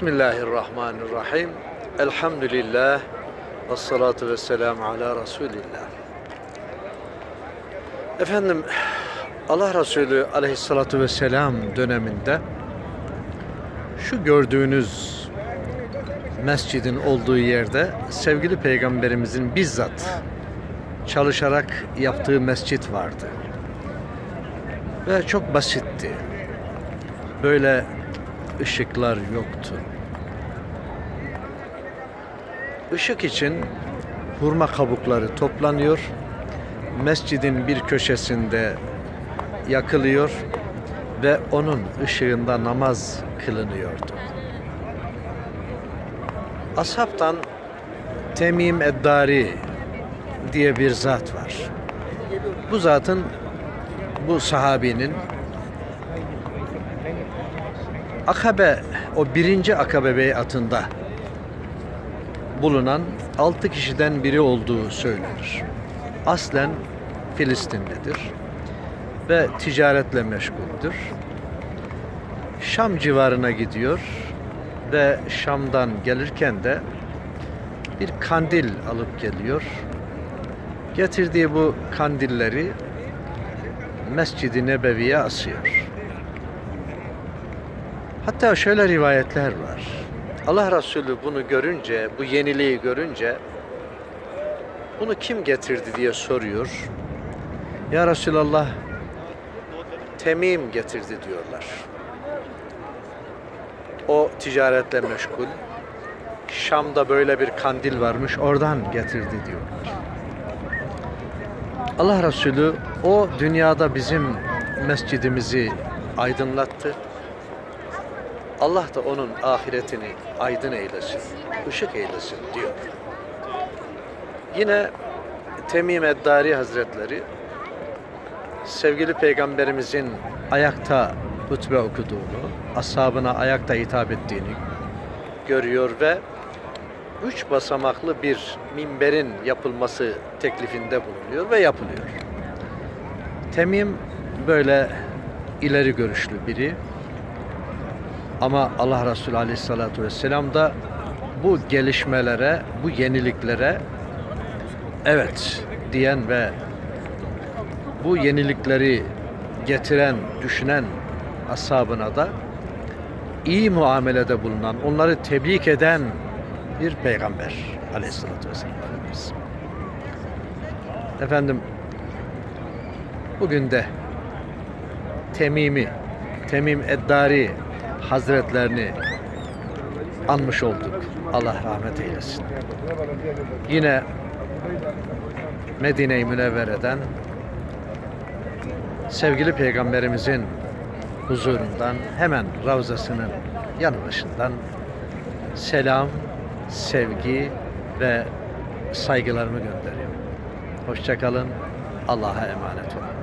Bismillahirrahmanirrahim. Elhamdülillah. Ve salatu ve selamu ala Resulillah. Efendim, Allah Resulü aleyhissalatu vesselam döneminde şu gördüğünüz mescidin olduğu yerde sevgili peygamberimizin bizzat çalışarak yaptığı mescit vardı. Ve çok basitti. Böyle ışıklar yoktu. Işık için hurma kabukları toplanıyor. Mescidin bir köşesinde yakılıyor ve onun ışığında namaz kılınıyordu. Ashabtan Temim Eddari diye bir zat var. Bu zatın bu sahabinin Akabe, o birinci Akabe beyatında bulunan altı kişiden biri olduğu söylenir. Aslen Filistinlidir ve ticaretle meşguldür. Şam civarına gidiyor ve Şam'dan gelirken de bir kandil alıp geliyor. Getirdiği bu kandilleri Mescid-i Nebevi'ye asıyor. Hatta şöyle rivayetler var. Allah Resulü bunu görünce, bu yeniliği görünce bunu kim getirdi diye soruyor. Ya Resulallah Temim getirdi diyorlar. O ticaretle meşgul. Şam'da böyle bir kandil varmış, oradan getirdi diyorlar. Allah Resulü o dünyada bizim mescidimizi aydınlattı. Allah da onun ahiretini aydın eylesin, ışık eylesin diyor. Yine Temim Eddari Hazretleri sevgili peygamberimizin ayakta hutbe okuduğunu, ashabına ayakta hitap ettiğini görüyor ve üç basamaklı bir minberin yapılması teklifinde bulunuyor ve yapılıyor. Temim böyle ileri görüşlü biri. Ama Allah Resulü Aleyhisselatü Vesselam da bu gelişmelere, bu yeniliklere evet diyen ve bu yenilikleri getiren, düşünen ashabına da iyi muamelede bulunan, onları tebrik eden bir peygamber Aleyhisselatü Vesselam Efendimiz. Efendim bugün de Temimi, Temim Eddari Hazretlerini anmış olduk. Allah rahmet eylesin. Yine Medine-i Münevvere'den sevgili peygamberimizin huzurundan hemen ravzasının yanı başından selam, sevgi ve saygılarımı gönderiyorum. Hoşçakalın. Allah'a emanet olun.